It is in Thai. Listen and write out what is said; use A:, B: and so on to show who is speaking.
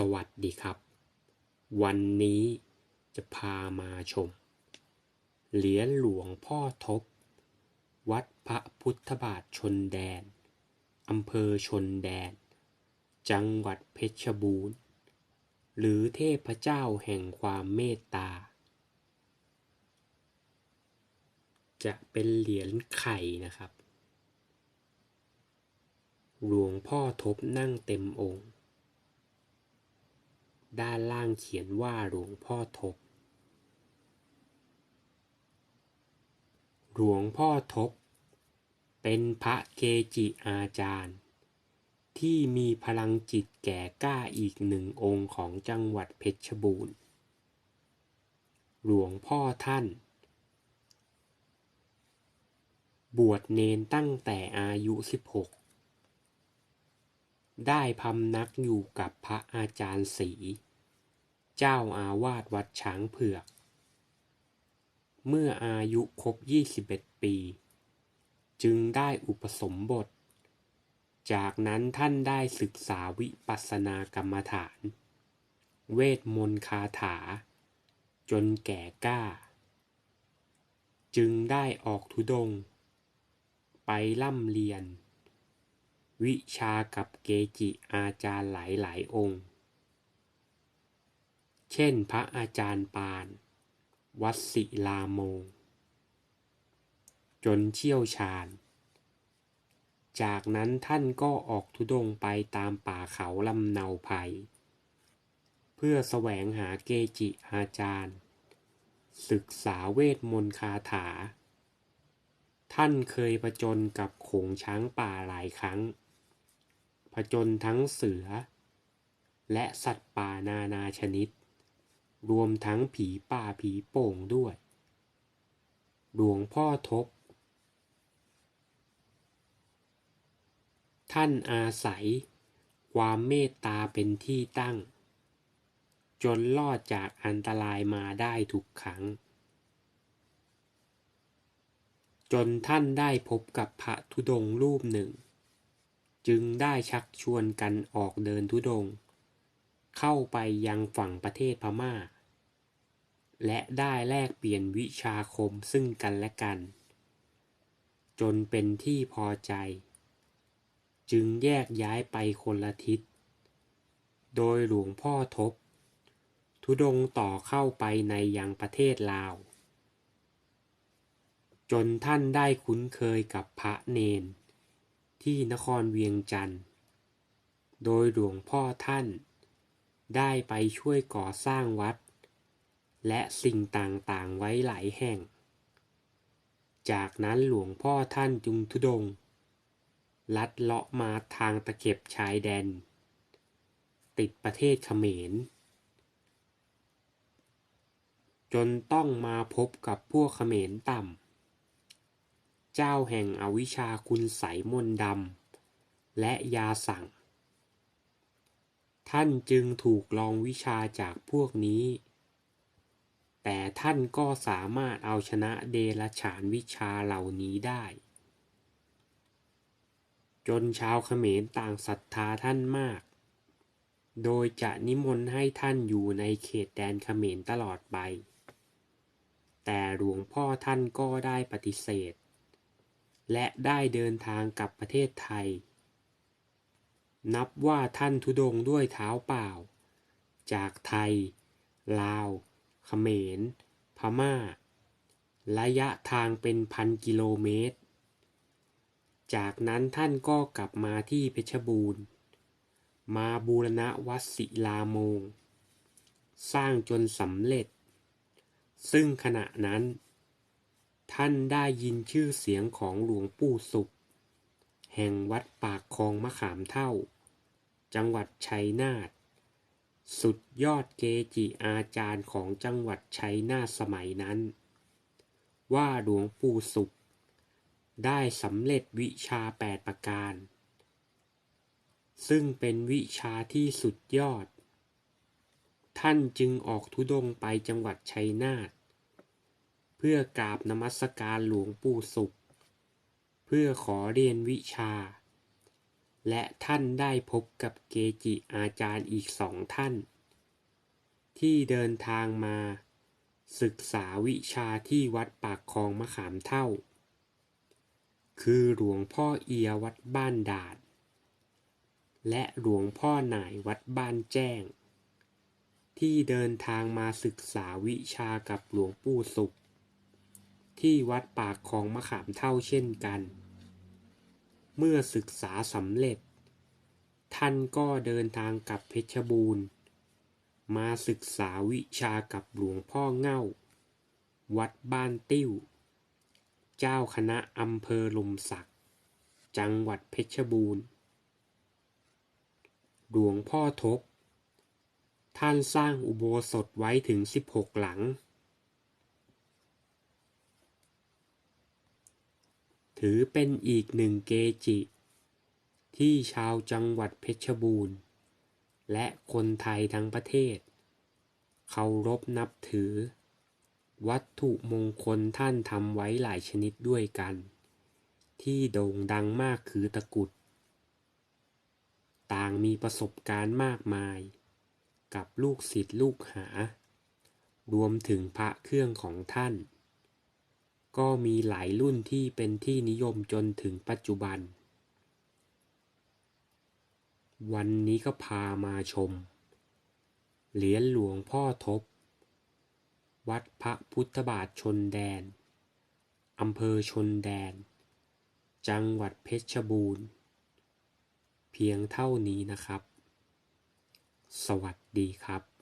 A: สวัสดีครับ วันนี้จะพามาชม เหรียญหลวงพ่อทบ วัดพระพุทธบาทชนแดน อำเภอชนแดน จังหวัดเพชรบูรณ์ หรือเทพเจ้าแห่งความเมตตา จะเป็นเหรียญไข่นะครับ หลวงพ่อทบนั่งเต็มองค์ ด้านล่างเขียนว่าหลวงพ่อทบ หลวงพ่อทบ เป็นพระเกจิอาจารย์ ที่มีพลังจิตแก่กล้าอีกหนึ่งองค์ของจังหวัดเพชรบูรณ์ หลวงพ่อท่าน บวชเนนตั้งแต่อายุ 16ได้พำนักอยู่กับพระอาจารย์ศรี เจ้าอาวาสวัดช้างเผือก เมื่ออายุครบ 21 ปี จึงได้อุปสมบท จากนั้นท่านได้ศึกษาวิปัสสนากรรมฐาน เวทมนต์คาถา จนแก่กล้า จึงได้ออกธุดง ไปล่ำเรียน วิชากับเกจิอาจารย์หลายๆองค์ เช่นพระอาจารย์ปาน วัดศิลาโมง จนเชี่ยวชาญ จากนั้นท่านก็ออกธุดงไปตามป่าเขาลำเนาไพรเพื่อแสวงหาเกจิอาจารย์ ศึกษาเวทมนต์คาถา ท่านเคยผจญกับโขงช้างป่าหลายครั้งผจญทั้งเสือ และสัตว์ป่านานาชนิด รวมทั้งผีป่าผีโป่งด้วย หลวงพ่อทบ ท่านอาศัย ความเมตตาเป็นที่ตั้ง จนรอดจากอันตรายมาได้ทุกครั้ง จนท่านได้พบกับพระธุดงรูปหนึ่ง จึงได้ชักชวนกันออกเดินธุดงค์ เข้าไปยังฝั่งประเทศพม่า และได้แลกเปลี่ยนวิชาคมซึ่งกันและกัน จนเป็นที่พอใจ จึงแยกย้ายไปคนละทิศ โดยหลวงพ่อทบธุดงต่อเข้าไปในยังประเทศลาว จนท่านได้คุ้นเคยกับพระเนน ที่นครเวียงจันทร์ โดยหลวงพ่อท่าน ได้ไปช่วยก่อสร้างวัด และสิ่งต่างๆไว้หลายแห่ง จากนั้นหลวงพ่อท่านจุงธุดง ลัดเลาะมาทางตะเข็บชายแดน ติดประเทศเขมร จนต้องมาพบกับพวกเขมรต่ำ เจ้าแห่งอวิชาคุณใสยมนดำและยาสั่ง ท่านจึงถูกลองวิชาจากพวกนี้ แต่ท่านก็สามารถเอาชนะเดรัจฉานวิชาเหล่านี้ได้ จนชาวเขมรต่างศรัทธาท่านมาก โดยจะนิมนต์ให้ท่านอยู่ในเขตแดนเขมรตลอดไป แต่หลวงพ่อท่านก็ได้ปฏิเสธ และได้เดินทางกลับประเทศไทย นับว่าท่านทุดงด้วยเท้าเปล่า จากไทย ลาวเขมร พม่า ระยะทางเป็นพันกิโลเมตร จากนั้นท่านก็กลับมาที่เพชรบูรณ์ มาบูรณะวัดศิลาโมง สร้างจนสำเร็จ ซึ่งขณะนั้น ท่านได้ยินชื่อเสียงของหลวงปู่สุข แห่งวัดปากคลองมะขามเท่า จังหวัดชัยนาทสุดยอดเกจิอาจารย์ของจังหวัดชัยนาทสมัยนั้น ว่าหลวงปู่สุข ได้สำเร็จวิชาแปดประการ ซึ่งเป็นวิชาที่สุดยอด ท่านจึงออกธุดงไปจังหวัดชัยนาทเพื่อกราบนมัสการหลวงปู่สุข เพื่อขอเรียนวิชา และท่านได้พบกับเกจิอาจารย์อีกสองท่าน ที่เดินทางมา ศึกษาวิชาที่วัดปากคลองมะขามเท่า คือหลวงพ่อเอียวัดบ้านดาด และหลวงพ่อหน่ายวัดบ้านแจ้ง ที่เดินทางมาศึกษาวิชากับหลวงปู่สุข ที่วัดปากคลองมะขามเท่าเช่นกัน เมื่อศึกษาสำเร็จ ท่านก็เดินทางกลับเพชรบูรณ์ มาศึกษาวิชากับหลวงพ่อเง่า วัดบ้านติ้ว เจ้าคณะอำเภอลมศักดิ์จังหวัดเพชรบูรณ์ หลวงพ่อทบ ท่านสร้างอุโบสถไว้ถึง 16 หลัง ถือเป็นอีกหนึ่งเกจิ ที่ชาวจังหวัดเพชรบูรณ์ และคนไทยทั้งประเทศ เคารพนับถือ วัตถุมงคลท่านทำไว้หลายชนิดด้วยกัน ที่โด่งดังมากคือตะกุด ต่างมีประสบการณ์มากมาย กับลูกศิษย์ลูกหา รวมถึงพระเครื่องของท่าน ก็มีหลายรุ่นที่เป็นที่นิยมจนถึงปัจจุบัน วันนี้ก็พามาชม เหรียญหลวงพ่อทบ วัดพระพุทธบาทชนแดน อำเภอชนแดน จังหวัดเพชรบูรณ์ เพียงเท่านี้นะครับ สวัสดีครับ